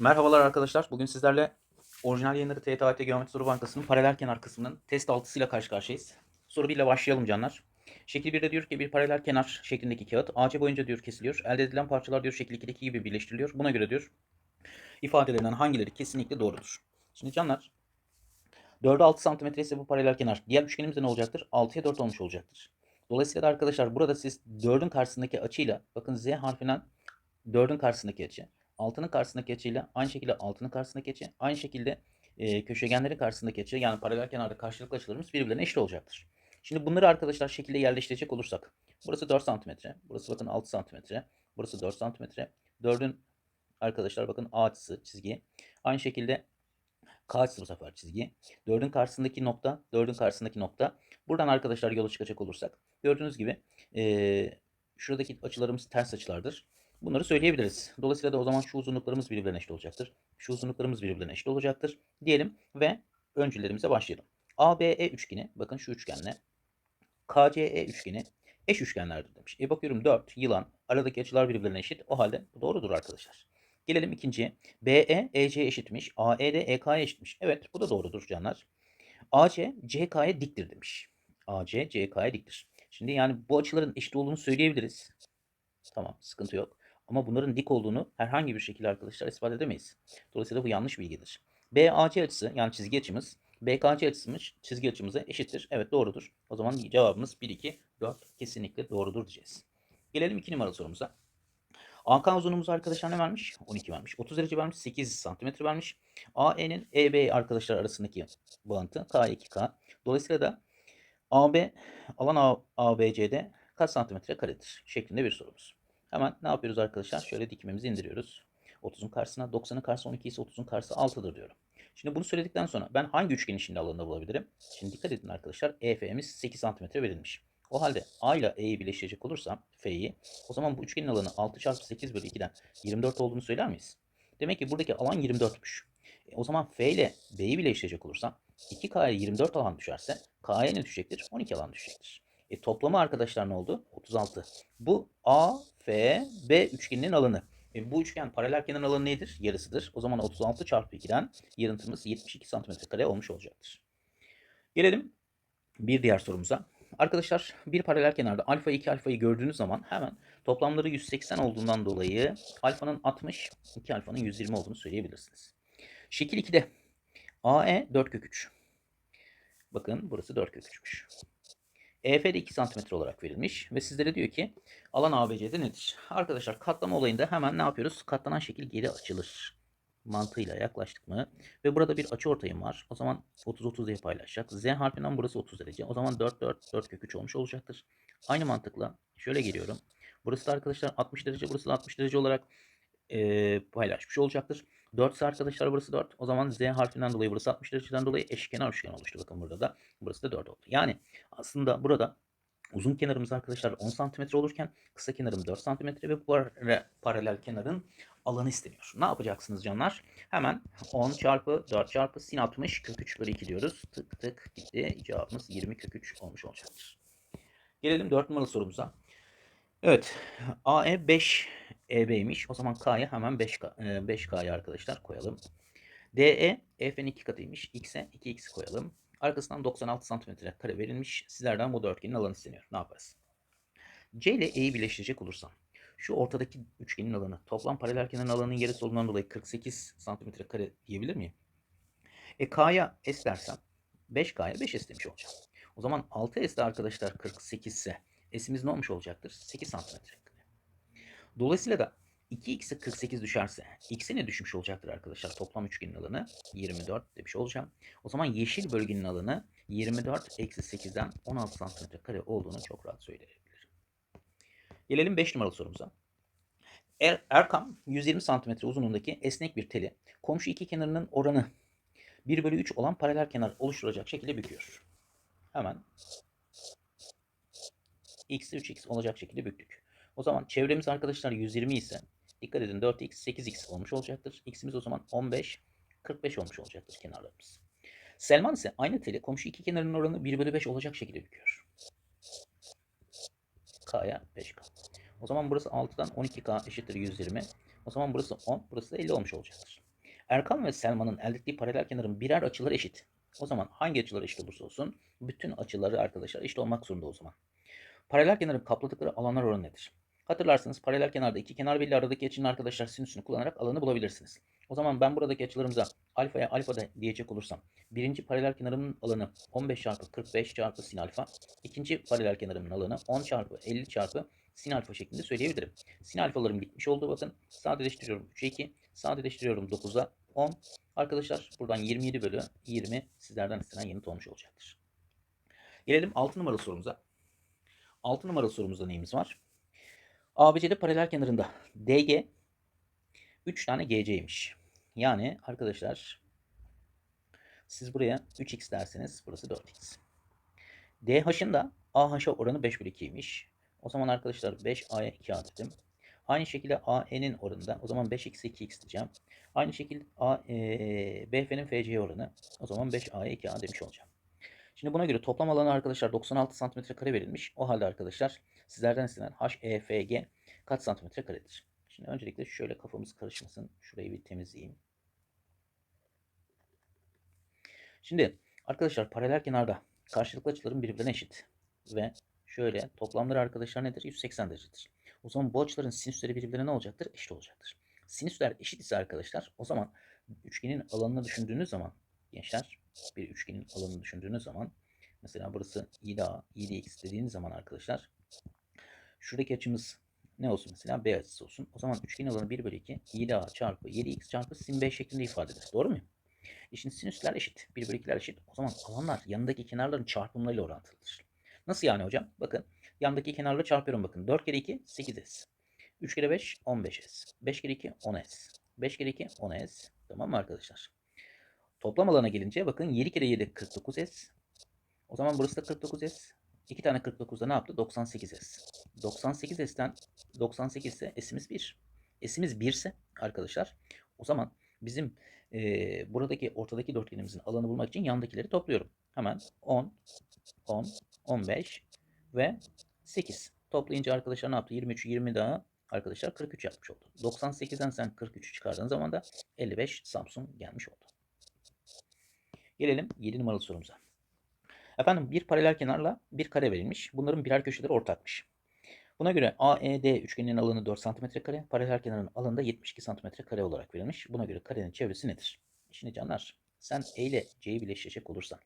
Merhabalar arkadaşlar. Bugün sizlerle orijinal yayınları TYT Geometri Soru Bankası'nın paralel kenar kısmının test 6'sıyla karşı karşıyayız. Soru 1 ile başlayalım canlar. Şekil 1'de diyor ki bir paralel kenar şeklindeki kağıt AC boyunca diyor kesiliyor. Elde edilen parçalar diyor şekil 2'deki gibi birleştiriliyor. Buna göre diyor ifadelerinden hangileri kesinlikle doğrudur? Şimdi canlar 4'e 6 cm ise bu paralel kenar. Diğer üçgenimiz de ne olacaktır? 6'ya 4 olmuş olacaktır. Dolayısıyla da arkadaşlar burada siz 4'ün karşısındaki açıyla bakın Z harfinden 4'ün karşısındaki açı 6'nın karşısındaki açıyla aynı şekilde 6'nın karşısındaki açı aynı şekilde e, köşegenlerin karşısındaki açı yani paralel kenarda karşılıklı açılarımız birbirlerine eşit olacaktır. Şimdi bunları arkadaşlar şekilde yerleştirecek olursak burası 4 cm, burası bakın 6 cm, burası 4 cm. 4'ün arkadaşlar bakın A açısı çizgi. Aynı şekilde K açısı bu sefer çizgi. 4'ün karşısındaki nokta, 4'ün karşısındaki nokta. Buradan arkadaşlar yola çıkacak olursak gördüğünüz gibi e, şuradaki açılarımız ters açılardır. Bunları söyleyebiliriz. Dolayısıyla da o zaman şu uzunluklarımız birbirine eşit olacaktır. Şu uzunluklarımız birbirine eşit olacaktır. Diyelim ve öncüllerimize başlayalım. ABE üçgeni, bakın şu üçgenle KCE üçgeni eş üçgenlerdir demiş. E bakıyorum 4, yılan, aradaki açılar birbirine eşit. O halde bu doğrudur arkadaşlar. Gelelim ikinciye. BE, EC eşitmiş. AE de EK'ye eşitmiş. Evet bu da doğrudur canlar. AC, CK'ye diktir demiş. AC, CK'ye diktir. Şimdi yani bu açıların eşit olduğunu söyleyebiliriz. Tamam sıkıntı yok. Ama bunların dik olduğunu herhangi bir şekilde arkadaşlar ispat edemeyiz. Dolayısıyla bu yanlış bilgidir. BAC açısı yani çizgi açımız BKC açısımız çizgi açımıza eşittir. Evet doğrudur. O zaman cevabımız 1, 2, 4 kesinlikle doğrudur diyeceğiz. Gelelim 2 numaralı sorumuza. AK uzunluğumuz arkadaşlar ne vermiş? 12 vermiş. 30 derece vermiş. 8 santimetre vermiş. AE'nin EB arkadaşlar arasındaki bağıntı K2K. Dolayısıyla da AB alan ABC'de kaç santimetre karedir? Şeklinde bir sorumuz. Hemen ne yapıyoruz arkadaşlar? Şöyle dikmemizi indiriyoruz. 30'un karşısına 90'ın karşısı 12 ise 30'un karşısı 6'dır diyorum. Şimdi bunu söyledikten sonra ben hangi üçgenin içinde alanını bulabilirim? Şimdi dikkat edin arkadaşlar. EF'miz 8 cm verilmiş. O halde A ile E'yi birleştirecek olursam F'yi o zaman bu üçgenin alanı 6 çarpı 8 bölü 2'den 24 olduğunu söyler miyiz? Demek ki buradaki alan 24'müş. E, o zaman F ile B'yi birleştirecek olursam 2K'ya 24 alan düşerse K'ya ne düşecektir? 12 alan düşecektir. E, toplamı arkadaşlar ne oldu? 36. Bu A, F, B üçgeninin alanı. E, bu üçgen paralel kenar alanı nedir? Yarısıdır. O zaman 36 çarpı 2'den yarıntımız 72 cm olmuş olacaktır. Gelelim bir diğer sorumuza. Arkadaşlar bir paralel kenarda alfa 2 alfayı gördüğünüz zaman hemen toplamları 180 olduğundan dolayı alfanın 60, 2 alfanın 120 olduğunu söyleyebilirsiniz. Şekil 2'de AE 4 kök 3. Bakın burası 4 kök 3'müş. EF de 2 cm olarak verilmiş ve sizlere diyor ki alan ABC'de nedir? Arkadaşlar katlama olayında hemen ne yapıyoruz? Katlanan şekil geri açılır mantığıyla yaklaştık mı? Ve burada bir açı ortayım var. O zaman 30-30 diye paylaşacak. Z harfinden burası 30 derece. O zaman 4 4 4 kök 3 olmuş olacaktır. Aynı mantıkla şöyle geliyorum. Burası da arkadaşlar 60 derece, burası da 60 derece olarak e, paylaşmış olacaktır. 4 ise arkadaşlar burası 4. O zaman Z harfinden dolayı burası 60 dereceden dolayı eşkenar üçgen oluştu. Bakın burada da burası da 4 oldu. Yani aslında burada uzun kenarımız arkadaşlar 10 cm olurken kısa kenarım 4 cm ve bu paralel kenarın alanı isteniyor. Ne yapacaksınız canlar? Hemen 10 çarpı 4 çarpı sin 60 kök 3 bölü 2 diyoruz. Tık tık gitti. Cevabımız 20 kök 3 olmuş olacaktır. Gelelim 4 numaralı sorumuza. Evet. AE 5 EB'ymiş. O zaman K'ya hemen 5K, 5K'ya arkadaşlar koyalım. DE EF'nin 2 katıymış. X'e 2X koyalım. Arkasından 96 cm kare verilmiş. Sizlerden bu dörtgenin alanı isteniyor. Ne yaparız? C ile E'yi birleştirecek olursam şu ortadaki üçgenin alanı toplam paralel kenarın alanının yarısı olduğundan dolayı 48 cm kare diyebilir miyim? E K'ya S dersem 5K'ya 5 S demiş olacağım. O zaman 6 S de arkadaşlar 48 ise S'imiz ne olmuş olacaktır? 8 cm kare. Dolayısıyla da 2x'e 48 düşerse x'e ne düşmüş olacaktır arkadaşlar? Toplam üçgenin alanı 24 demiş olacağım. O zaman yeşil bölgenin alanı 24 eksi 8'den 16 cm kare olduğunu çok rahat söyleyebilirim. Gelelim 5 numaralı sorumuza. Er, Erkam 120 cm uzunluğundaki esnek bir teli komşu iki kenarının oranı 1 bölü 3 olan paralel kenar oluşturacak şekilde büküyor. Hemen x'e 3x olacak şekilde büktük. O zaman çevremiz arkadaşlar 120 ise dikkat edin 4x 8x olmuş olacaktır. X'imiz o zaman 15 45 olmuş olacaktır kenarlarımız. Selman ise aynı teli komşu iki kenarının oranı 1 bölü 5 olacak şekilde büküyor. K'ya 5K. O zaman burası 6'dan 12K eşittir 120. O zaman burası 10, burası da 50 olmuş olacaktır. Erkan ve Selman'ın elde ettiği paralel kenarın birer açıları eşit. O zaman hangi açılar eşit olursa olsun bütün açıları arkadaşlar eşit olmak zorunda o zaman. Paralel kenarın kapladıkları alanlar oranı nedir? Hatırlarsınız paralel kenarda iki kenar belli aradaki açının arkadaşlar sinüsünü kullanarak alanı bulabilirsiniz. O zaman ben buradaki açılarımıza alfaya alfa da diyecek olursam birinci paralel kenarımın alanı 15 çarpı 45 çarpı sin alfa. ikinci paralel kenarımın alanı 10 çarpı 50 çarpı sin alfa şeklinde söyleyebilirim. Sin alfalarım gitmiş oldu bakın. Sadeleştiriyorum 3'e 2. Sadeleştiriyorum 9'a 10. Arkadaşlar buradan 27 bölü 20 sizlerden istenen yanıt olmuş olacaktır. Gelelim 6 numaralı sorumuza. 6 numaralı sorumuzda neyimiz var? ABC'de paralel kenarında DG 3 tane GC'ymiş. Yani arkadaşlar siz buraya 3x derseniz burası 4x. DH'ın da AH'a oranı 5 bölü 2'ymiş. O zaman arkadaşlar 5A'ya 2A dedim. Aynı şekilde AE'nin oranı da o zaman 5x'e 2x diyeceğim. Aynı şekilde A, e, BF'nin FC oranı o zaman 5A'ya 2A demiş olacağım. Şimdi buna göre toplam alanı arkadaşlar 96 santimetre kare verilmiş. O halde arkadaşlar sizlerden istenen HEFG kaç santimetre karedir? Şimdi öncelikle şöyle kafamız karışmasın. Şurayı bir temizleyeyim. Şimdi arkadaşlar paralel kenarda karşılıklı açıların birbirine eşit. Ve şöyle toplamları arkadaşlar nedir? 180 derecedir. O zaman bu açıların sinüsleri birbirine ne olacaktır? Eşit olacaktır. Sinüsler eşit ise arkadaşlar o zaman üçgenin alanını düşündüğünüz zaman gençler bir üçgenin alanını düşündüğünüz zaman mesela burası 7A, 7X dediğiniz zaman arkadaşlar şuradaki açımız ne olsun mesela B açısı olsun. O zaman üçgenin alanı 1 bölü 2 7A çarpı 7X çarpı sin B şeklinde ifade edilir. Doğru mu? E şimdi sinüsler eşit. 1 bölü 2'ler eşit. O zaman alanlar yanındaki kenarların çarpımlarıyla orantılıdır. Nasıl yani hocam? Bakın yandaki kenarla çarpıyorum bakın. 4 kere 2 8S. 3 kere 5 15S. 5 kere 2 10S. 5 kere 2 10S. Tamam mı arkadaşlar? Toplam alana gelince bakın 7 kere 7 49S. O zaman burası da 49S. 2 tane 49'da ne yaptı? 98S. 98S'ten 98 ise S'imiz 1. S'imiz 1 ise arkadaşlar o zaman bizim e, buradaki ortadaki dörtgenimizin alanı bulmak için yandakileri topluyorum. Hemen 10, 10, 15 ve 8. Toplayınca arkadaşlar ne yaptı? 23, 20 daha arkadaşlar 43 yapmış oldu. 98'den sen 43'ü çıkardığın zaman da 55 Samsung gelmiş oldu. Gelelim 7 numaralı sorumuza. Efendim bir paralel kenarla bir kare verilmiş. Bunların birer köşeleri ortakmış. Buna göre AED üçgeninin alanı 4 cm kare, paralel kenarın alanı da 72 cm kare olarak verilmiş. Buna göre karenin çevresi nedir? Şimdi canlar sen E ile C'yi birleştirecek olursan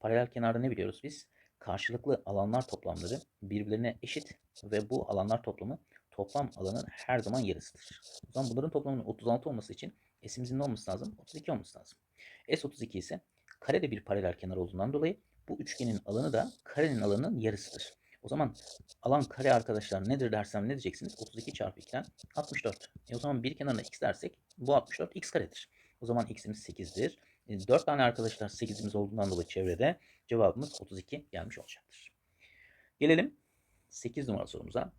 paralel kenarda ne biliyoruz biz? Karşılıklı alanlar toplamları birbirlerine eşit ve bu alanlar toplamı toplam alanın her zaman yarısıdır. O zaman bunların toplamının 36 olması için S'imizin ne olması lazım? 32 olması lazım. S 32 ise kare de bir paralel kenar olduğundan dolayı bu üçgenin alanı da karenin alanının yarısıdır. O zaman alan kare arkadaşlar nedir dersem ne diyeceksiniz? 32 çarpı 2'den 64. E o zaman bir kenarına x dersek bu 64 x karedir. O zaman x'imiz 8'dir. E 4 tane arkadaşlar 8'imiz olduğundan dolayı çevrede cevabımız 32 gelmiş olacaktır. Gelelim 8 numaralı sorumuza.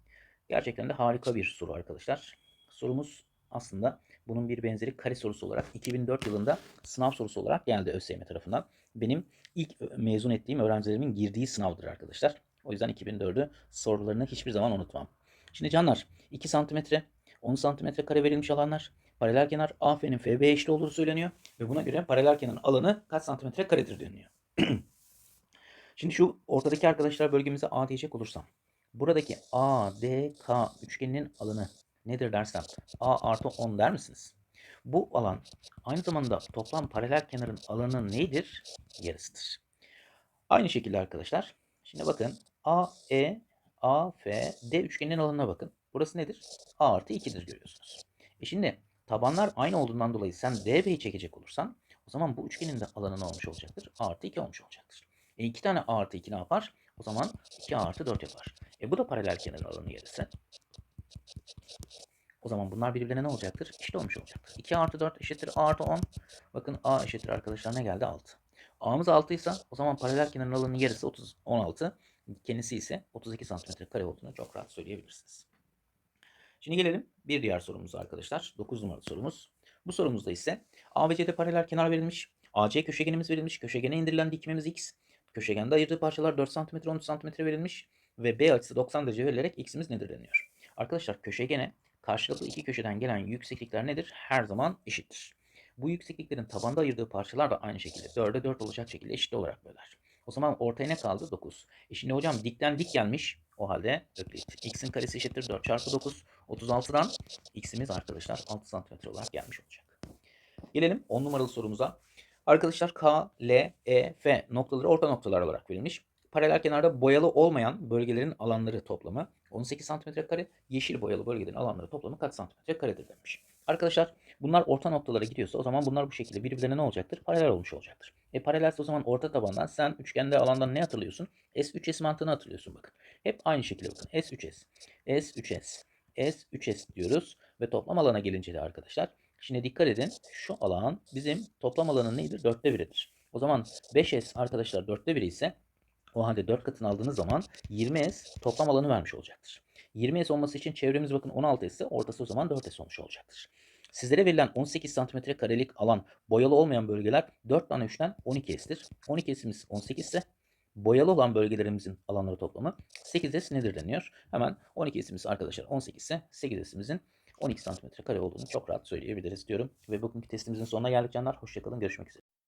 Gerçekten de harika bir soru arkadaşlar. Sorumuz aslında bunun bir benzeri kare sorusu olarak 2004 yılında sınav sorusu olarak geldi ÖSYM tarafından. Benim ilk mezun ettiğim öğrencilerimin girdiği sınavdır arkadaşlar. O yüzden 2004'ü sorularını hiçbir zaman unutmam. Şimdi canlar 2 santimetre 10 santimetre kare verilmiş alanlar. Paralel kenar AF'nin FB eşit olduğu söyleniyor. Ve buna göre paralel kenarın alanı kaç santimetre karedir deniyor. Şimdi şu ortadaki arkadaşlar bölgemize A diyecek olursam. Buradaki ADK üçgeninin alanı nedir dersem A artı 10 der misiniz? Bu alan aynı zamanda toplam paralel kenarın alanı nedir? Yarısıdır. Aynı şekilde arkadaşlar. Şimdi bakın AE, AF, D üçgeninin alanına bakın. Burası nedir? A artı 2'dir görüyorsunuz. E şimdi tabanlar aynı olduğundan dolayı sen DB'yi çekecek olursan o zaman bu üçgenin de alanı ne olmuş olacaktır? A artı 2 olmuş olacaktır. E 2 tane A artı 2 ne yapar? O zaman 2 A artı 4 yapar. E bu da paralel kenarın alanı yarısı. O zaman bunlar birbirine ne olacaktır? Eşit olmuş olacaktır. 2 artı 4 eşittir A artı 10. Bakın A eşittir arkadaşlar ne geldi? 6. A'mız 6 ise o zaman paralel kenarın alanının yarısı 30, 16. Kendisi ise 32 cm kare olduğunu çok rahat söyleyebilirsiniz. Şimdi gelelim bir diğer sorumuza arkadaşlar. 9 numaralı sorumuz. Bu sorumuzda ise A ve C'de paralel kenar verilmiş. AC köşegenimiz verilmiş. Köşegene indirilen dikimimiz x. Köşegende ayırdığı parçalar 4 cm 13 cm verilmiş. Ve B açısı 90 derece verilerek x'imiz nedir deniyor. Arkadaşlar köşegene karşılıklı iki köşeden gelen yükseklikler nedir? Her zaman eşittir. Bu yüksekliklerin tabanda ayırdığı parçalar da aynı şekilde 4'e 4 olacak şekilde eşit olarak böler. O zaman ortaya ne kaldı? 9. E şimdi hocam dikten dik gelmiş. O halde. X'in karesi eşittir 4 çarpı 9. 36'dan X'imiz arkadaşlar 6 santimetre olarak gelmiş olacak. Gelelim 10 numaralı sorumuza. Arkadaşlar K, L, E, F noktaları orta noktalar olarak verilmiş. Paralel kenarda boyalı olmayan bölgelerin alanları toplamı 18 santimetre kare, yeşil boyalı bölgelerin alanları toplamı kaç santimetre karedir demiş. Arkadaşlar bunlar orta noktalara gidiyorsa o zaman bunlar bu şekilde birbirlerine ne olacaktır? Paralel olmuş olacaktır. E paralelse o zaman orta tabandan sen üçgende alandan ne hatırlıyorsun? S3S mantığını hatırlıyorsun bakın. Hep aynı şekilde bakın. S3S, S3S, S3S diyoruz ve toplam alana gelince de arkadaşlar Şimdi dikkat edin şu alan bizim toplam alanın neydi? Dörtte biridir. O zaman 5S arkadaşlar dörtte biri ise o halde 4 katını aldığınız zaman 20S toplam alanı vermiş olacaktır. 20S olması için çevremiz bakın 16S ise ortası o zaman 4S olmuş olacaktır. Sizlere verilen 18 santimetre karelik alan boyalı olmayan bölgeler 4 tane 3'ten 12S'tir. 12S'imiz 18 ise boyalı olan bölgelerimizin alanları toplamı 8S nedir deniyor. Hemen 12S'imiz arkadaşlar 18 ise 8S'imizin 12 santimetre kare olduğunu çok rahat söyleyebiliriz diyorum. Ve bugünkü testimizin sonuna geldik canlar. Hoşçakalın. Görüşmek üzere.